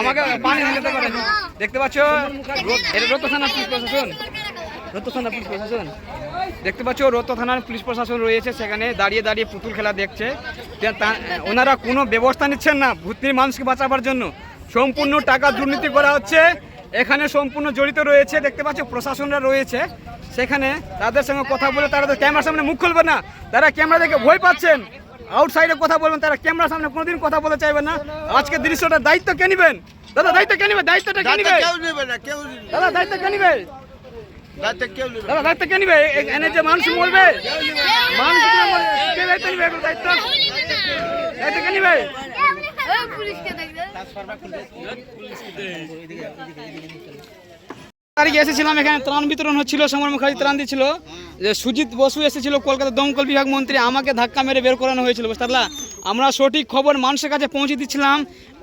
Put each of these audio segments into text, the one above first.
আমাকে দেখতে পাচ্ছ? এটা রত থানা পুলিশ প্রশাসন। রত থানা পুলিশ প্রশাসন। দেখতে পাচ্ছ, রত থানার পুলিশ প্রশাসন রয়েছে সেখানে, দাঁড়িয়ে দাঁড়িয়ে পুতুল খেলা দেখছে। ওনারা কোনো ব্যবস্থা নিচ্ছেন না ভূতনির মানুষকে বাঁচাবার জন্য। সম্পূর্ণ টাকা দুর্নীতি করা হচ্ছে। এখানে সম্পূর্ণ জড়িত রয়েছে। দেখতে পাচ্ছ, প্রশাসনরা রয়েছে। সেখানে তাদের সঙ্গে কথা বলে তারা তো ক্যামেরার সামনে মুখ খুলবে না। তারা ক্যামেরা দেখে ভয় পাচ্ছেন। আউটসাইডে কথা বলবেন তারা ক্যামেরার সামনে কোনোদিন কথা বলতে চাইবেন না। আজকে দৃশ্যটা দায়িত্ব কে নিবেন? দাদা দায়িত্ব কে নিবে দায়িত্বটা কে নিবে কেউ নেবে না কেউ নেবে দাদা দায়িত্ব কে নিবে? দাদা দায়িত্ব কে নিবে? এনে যে মানুষ মরবে মানুষ কে দায়িত্ব নিবে? দায়িত্ব। দায়িত্ব কে নিবে? পুলিশকে দেখবে। তারিখে এসেছিলাম এখানে, ত্রাণ বিতরণ হচ্ছিল, সমর মুখার্জি ত্রাণ দিচ্ছিল। যে সুজিত বসু এসেছিল কলকাতা দমকল বিভাগ মন্ত্রী, আমাকে ধাক্কা মেরে বের করানো হয়েছিল, বুঝতে পারলা? আমরা সঠিক খবর মানুষের কাছে পৌঁছে দিচ্ছিলাম,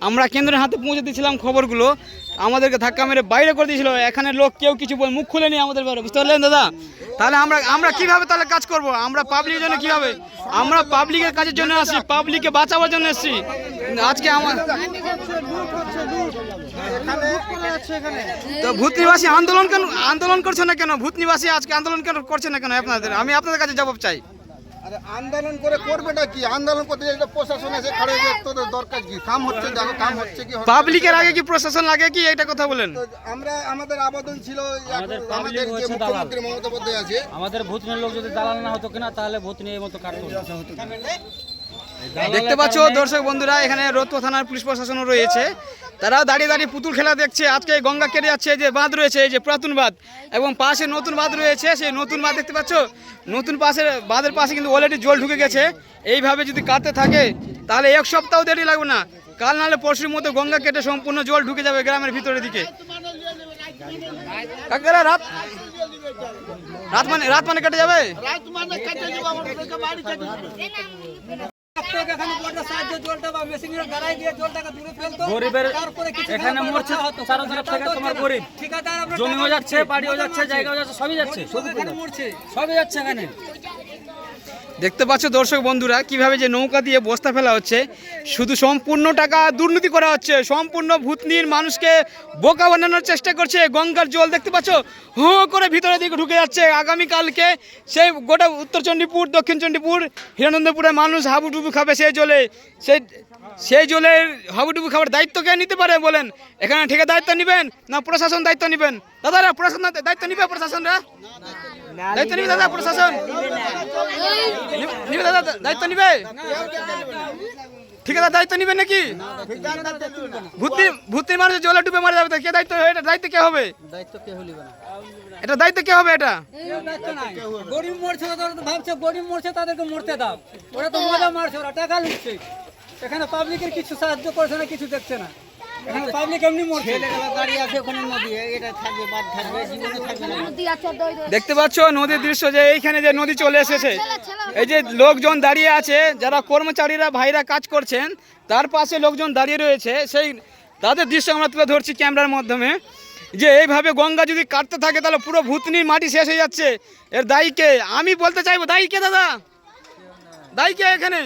আমরা কেন্দ্রের হাতে পৌঁছে দিচ্ছিলাম খবরগুলো, আমাদেরকে ধাক্কা মেরে বাইরে করে দিয়েছিল এখানে লোক কেউ কিছু বল, মুখ খুলে খুলেনি আমাদের ব্যাপারে বুঝতে পারলেন দাদা? তাহলে আমরা আমরা কীভাবে তাহলে কাজ করব? আমরা পাবলিকের জন্য কীভাবে? আমরা পাবলিকের কাজের জন্য আসি পাবলিককে বাঁচাবার জন্য এসেছি। আজকে আমার তো ভূত নিবাসী আন্দোলন কেন আন্দোলন করছে না কেন? ভূত নিবাসী আজকে আন্দোলন কেন করছে না কেন আপনাদের? আমি আপনাদের কাছে জবাব চাই। আরে আন্দোলন করে করবেটা কি? আন্দোলন করতে গেলে প্রশাসন এসে খাড়ে হয়ে তোদের দরকার কি? কাম হচ্ছে দেখো কাম হচ্ছে কি পাবলিকের আগে কি প্রশাসন লাগে কি? এটা কথা বলেন। আমরা আমাদের আবেদন ছিল আমাদের যে মুখ্যমন্ত্রী মমতা বন্দ্যোপাধ্যায় আছে। আমাদের ভূত লোক যদি দালাল না হতো কিনা তাহলে ভূত নিয়ে মতো কাটতো দেখতে পাচ্ছ দর্শক বন্ধুরা এখানে রোত্ত থানার পুলিশ প্রশাসনও রয়েছে। তারা দাঁড়িয়ে দাঁড়িয়ে পুতুল খেলা দেখছে। আজকে গঙ্গা কেটে যাচ্ছে যে বাঁধ রয়েছে, এই যে পুরাতন বাঁধ। এবং পাশে নতুন বাঁধ রয়েছে, সেই নতুন বাঁধ দেখতে পাচ্ছ? নতুন পাশে, বাঁধের পাশে কিন্তু অলরেডি জল ঢুকে গেছে। এইভাবে যদি কাটতে থাকে, তাহলে এক সপ্তাহ দেরি লাগবে না। কাল নাহলে পরশুর মধ্যে গঙ্গা কেটে সম্পূর্ণ জল ঢুকে যাবে গ্রামের ভিতরের দিকে। রাত? রাত মানে রাত মানে কেটে যাবে? গরিবের এখানে মরছে চারো তরফ থেকে তোমার গরিব। জমি হয়ে যাচ্ছে বাড়ি হয়ে যাচ্ছে জায়গা হয়ে যাচ্ছে সবই যাচ্ছে সবই যাচ্ছে এখানে। দেখতে পাচ্ছ দর্শক বন্ধুরা, কীভাবে যে নৌকা দিয়ে বস্তা ফেলা হচ্ছে। শুধু সম্পূর্ণ টাকা দুর্নীতি করা হচ্ছে। সম্পূর্ণ ভূতনির মানুষকে বোকা বানানোর চেষ্টা করছে গঙ্গার জল। দেখতে পাচ্ছ? হো করে ভিতরের দিকে ঢুকে যাচ্ছে। আগামীকালকে সেই গোটা উত্তর চণ্ডীপুর, দক্ষিণ চণ্ডীপুর, হিরানন্দপুরের মানুষ হাবুডুবু খাবে সেই জলে। সেই সেই জলের হাবুডুবু খাবার দায়িত্ব কে নিতে পারে বলেন? এখানে ঠিকা দায়িত্ব নেবেন না প্রশাসন দায়িত্ব নেবেন? দাদারা, প্রশাসন দায়িত্ব নিবে প্রশাসনরা? দায়িত্ব নিবে দাদা, প্রশাসন? নিবে- দাদা দায়িত্ব নিবে? ঠিকাদার দায়িত্ব নিবে নাকি? ভূতি ভূতি মানুষ জলে ডুবে মারা যাবে কে দায়িত্ব এটা দায়িত্ব কে হবে? এটা দায়িত্ব কে হবে এটা? গরিব মরছে ভাবছে গরিব মরছে তাদেরকে মরতে দাও। ওরা তো মজা মারছে ওরা টাকা লুটছে। এখানে পাবলিকের কিছু সাহায্য করছে না কিছু দেখছে না। এখানে পাবলিক এমনি মরছে। গাড়ি আছে ওখানে নদী এটা থাকবে বাদ থাকবে জীবনে থাকবে না। নদী আছে দই দই দেখতে পাচ্ছ নদীর দৃশ্য যে এইখানে যে নদী চলে এসেছে। এই যে লোকজন দাঁড়িয়ে আছে যারা কর্মচারীরা ভাইরা কাজ করছেন তার পাশে লোকজন দাঁড়িয়ে রয়েছে। সেই তাদের দৃশ্য আমরা তুলে ধরছি ক্যামেরার মাধ্যমে। যে এইভাবে গঙ্গা যদি কাটতে থাকে তাহলে পুরো ভূতনির মাটি শেষ হয়ে যাচ্ছে। এর দায়ী কে? আমি বলতে চাইব দায়ী কে দাদা? দায়ী কে এখানে?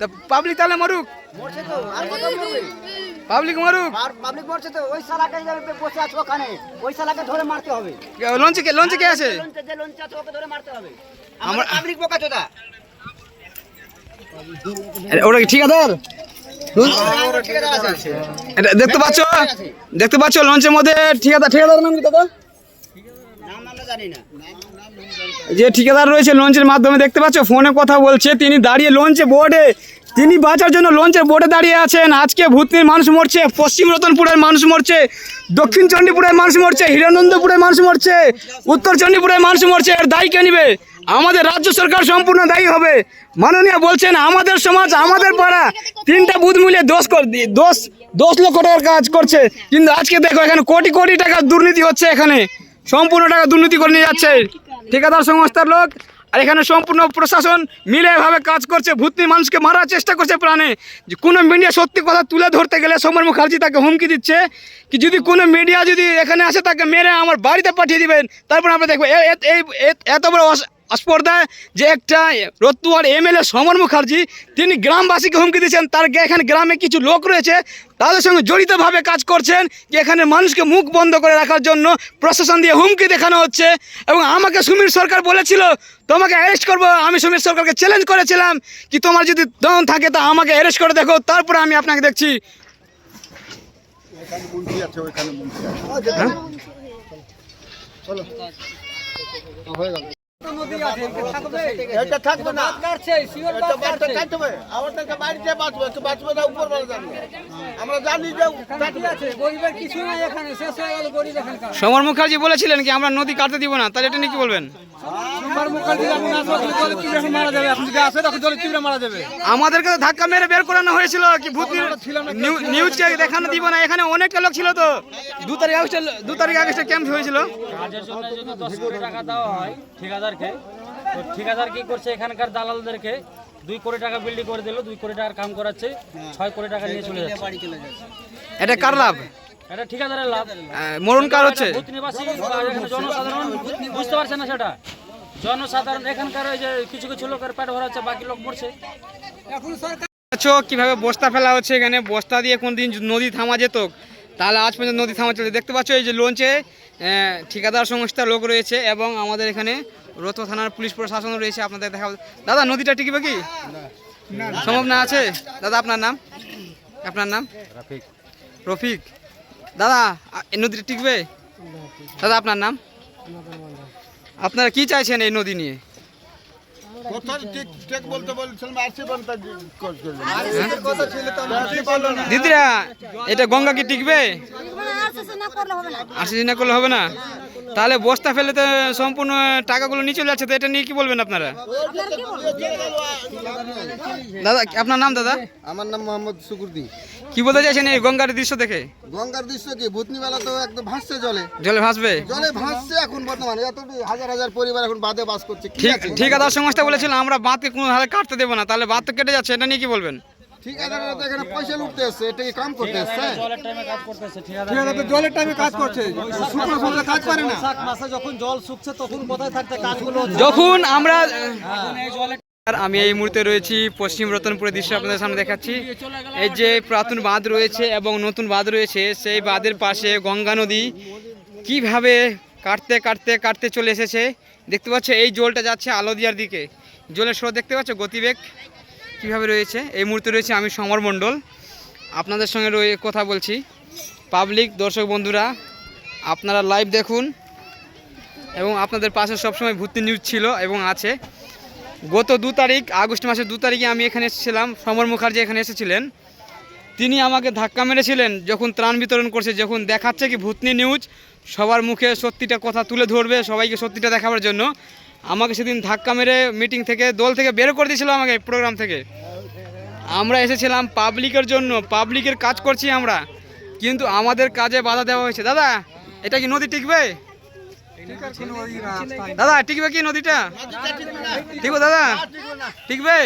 তা পাবলিক তাহলে মরুক। পাবলিক মরুক। আর পাবলিক মরছে তো ওই শালাকে যে বসে আছে ওখানে ওই শালাকে ধরে মারতে হবে। লঞ্চে কে লঞ্চে কে আছে? লঞ্চে যে লঞ্চে আছে ওকে ধরে মারতে হবে। আমরা- পাবলিক বোকা চোদা। ওটা কি ঠিকাদার? এটা দেখতে পাচ্ছ? দেখতে পাচ্ছ লঞ্চের মধ্যে ঠিকাদার ঠিকাদার নাম কি দাদা? যে ঠিকাদার রয়েছে লঞ্চের মাধ্যমে, দেখতে পাচ্ছ, ফোনে কথা বলছে, তিনি দাঁড়িয়ে লঞ্চে বোর্ডে, তিনি বাঁচার জন্য লঞ্চের বোর্ডে দাঁড়িয়ে আছেন। আজকে ভূতনির মানুষ মরছে, পশ্চিম রতনপুরের মানুষ মরছে, দক্ষিণ চণ্ডীপুরের মানুষ মরছে হিরানন্দপুরের মানুষ মরছে, উত্তর চণ্ডীপুরের মানুষ মরছে, এর দায়ী কে নিবে? আমাদের রাজ্য সরকার সম্পূর্ণ দায়ী হবে। মাননীয় বলছেন, আমাদের সমাজ, আমাদের পাড়া, তিনটা বুধ মিলিয়ে দোষ কর দোষ দশ লক্ষ টাকার কাজ করছে। কিন্তু আজকে দেখো, এখানে কোটি কোটি টাকা দুর্নীতি হচ্ছে এখানে। সম্পূর্ণ টাকা দুর্নীতি করে নিয়ে যাচ্ছে। ঠিকাদার সংস্থার লোক, আর এখানে সম্পূর্ণ প্রশাসন মিলে এভাবে কাজ করছে, ভূতনি মানুষকে মারার চেষ্টা করছে প্রাণে। যে কোনো মিডিয়া সত্যি কথা তুলে ধরতে গেলে সমর মুখার্জি তাকে হুমকি দিচ্ছে। কি যদি কোনো মিডিয়া যদি এখানে আসে, তাকে মেরে আমার বাড়িতে পাঠিয়ে দিবেন। তারপর আমরা দেখব এত বড় স্পর্ধায় যে একটা রতুয়ার এমএলএ সমর মুখার্জি তিনি গ্রামবাসীকে হুমকি দিয়েছেন তার এখানে গ্রামে কিছু লোক রয়েছে তাদের সঙ্গে জড়িতভাবে কাজ করছেন যে এখানে মানুষকে মুখ বন্ধ করে রাখার জন্য প্রশাসন দিয়ে হুমকি দেখানো হচ্ছে। এবং আমাকে সুমির সরকার বলেছিল তোমাকে অ্যারেস্ট করব আমি সুমির সরকারকে চ্যালেঞ্জ করেছিলাম। কি তোমার যদি দম থাকে তা আমাকে অ্যারেস্ট করে দেখো তারপরে আমি আপনাকে দেখছি। চলো হয়ে? গেল নদী আছে এটা থাকবে? না। কাটছে শিওর এটা বাদ বাচ্চা কাটছে। কাটবে। আমাদেরকে বাড়িতে বাঁচবে একটু বাঁচবে না উপর বেলা জানবে আমরা জানি যে এখানে আছে গরিবের কিছু নাই এখানে শেষ হয়ে গেল গরিব এখানকার। সমর মুখার্জি বলেছিলেন কি আমরা নদী কাটতে দিব না তাহলে এটা নিয়ে কি বলবেন? আমাদেরকে তো ধাক্কা মেরে বের করানো হয়েছিল কি ভূত নিউ- নিউজকে দেখানো দিব না এখানে অনেকটা লোক ছিল তো। দু তারিখ আগস্টে দু তারিখ আগস্টে ক্যাম্প হয়েছিল। কাজের জন্য যদি দশ কোটি টাকা দেওয়া হয় ঠিকাদারকে তো ঠিকাদার কি করছে? এখানকার দালালদেরকে দুই কোটি টাকা বিল্ডিং করে দিল দুই কোটি টাকার কাম করাচ্ছে ছয় কোটি টাকা নিয়ে চলে যাচ্ছে। এটা কার লাভ? এটা ঠিকাদারের লাভ। মরণ কার হচ্ছে? জনসাধারণ বুঝতে পারছে না সেটা? জনসাধারণ এখানকার ওই যে কিছু কিছু লোকের পেট ভরা হচ্ছে বাকি লোক মরছে। এখন সরকার আছো কীভাবে বস্তা ফেলা হচ্ছে এখানে? বস্তা দিয়ে কোনদিন নদী থামা যেত? তাহলে আজ পর্যন্ত নদী থামা চলে দেখতে পাচ্ছ এই যে লঞ্চে আহ, ঠিকাদার সংস্থার লোক রয়েছে এবং আমাদের এখানে রত থানার পুলিশ প্রশাসন রয়েছে আপনাদের দেখা দাদা নদীটা টিকবে কি? সম্ভব না আছে? দাদা আপনার নাম? আপনার নাম? রফিক। রফিক। দাদা এই নদীটা টিকবে? দাদা আপনার নাম? আপনারা কি চাইছেন এই নদী নিয়ে? দিদিরা এটা গঙ্গা কি টিকবে? আরসিসি না করলে হবে না। আশি না করলে হবে না? তাহলে বস্তা ফেলে তো সম্পূর্ণ টাকাগুলো নিয়ে চলে যাচ্ছে তো এটা নিয়ে কি বলবেন আপনারা? দাদা আপনার নাম দাদা? আমার নাম মোহাম্মদ সুকুরদি কি বলতে চাইছেন এই গঙ্গার দৃশ্য দেখে? গঙ্গার দৃশ্য কি? ভূতনিবেলা তো একদম ভাসছে জলে। জলে ভাসবে? জলে ভাসছে এখন বর্তমানে। এত হাজার হাজার পরিবার এখন বাদে বাস করছে। ঠিক আছে? ঠিকাদার সংস্থা বলেছিল আমরা বাঁধকে কোনো হালে কাটতে দেবো না। তাহলে বাঁধ তো কেটে যাচ্ছে এটা নিয়ে কি বলবেন? ঠিক আছে তো এখানে পয়সা লুটতে এসছে এটা কি কাম করতে এসছে? জলের টাইমে কাজ করতেছে ঠিকাদার। জলের টাইমে কাজ করছে। শুকনো সময় কাজ করে না। যখন আমরা আর আমি এই মুহূর্তে রয়েছি পশ্চিম রতনপুরের দৃশ্য আপনাদের সামনে দেখাচ্ছি। এই যে পুরাতন বাঁধ রয়েছে এবং নতুন বাঁধ রয়েছে, সেই বাঁধের পাশে গঙ্গা নদী কীভাবে কাটতে কাটতে কাটতে চলে এসেছে, দেখতে পাচ্ছ, এই জলটা যাচ্ছে আলোদিয়ার দিকে। জলের স্রোত দেখতে পাচ্ছ, গতিবেগ কীভাবে রয়েছে? এই মুহূর্তে রয়েছে আমি সমর মণ্ডল। আপনাদের সঙ্গে রয়ে কথা বলছি। পাবলিক, দর্শক বন্ধুরা, আপনারা লাইভ দেখুন এবং আপনাদের পাশে সবসময় ভর্তি নিউজ ছিল এবং আছে। গত দু তারিখ, আগস্ট মাসের দু তারিখে আমি এখানে এসেছিলাম। সমর মুখার্জি এখানে এসেছিলেন। তিনি আমাকে ধাক্কা মেরেছিলেন যখন ত্রাণ বিতরণ করছে, যখন দেখাচ্ছে কি ভূতনি নিউজ সবার মুখে সত্যিটা কথা তুলে ধরবে, সবাইকে সত্যিটা দেখাবার জন্য। আমাকে সেদিন ধাক্কা মেরে মিটিং থেকে, দল থেকে বের করে দিয়েছিল আমাকে প্রোগ্রাম থেকে। আমরা এসেছিলাম পাবলিকের জন্য পাবলিকের কাজ করছি আমরা। কিন্তু আমাদের কাজে বাধা দেওয়া হয়েছে। দাদা, এটা কি নদী টিকবে? দাদা টিকবে কি নদীটা? টিকবে দাদা? টিকবে?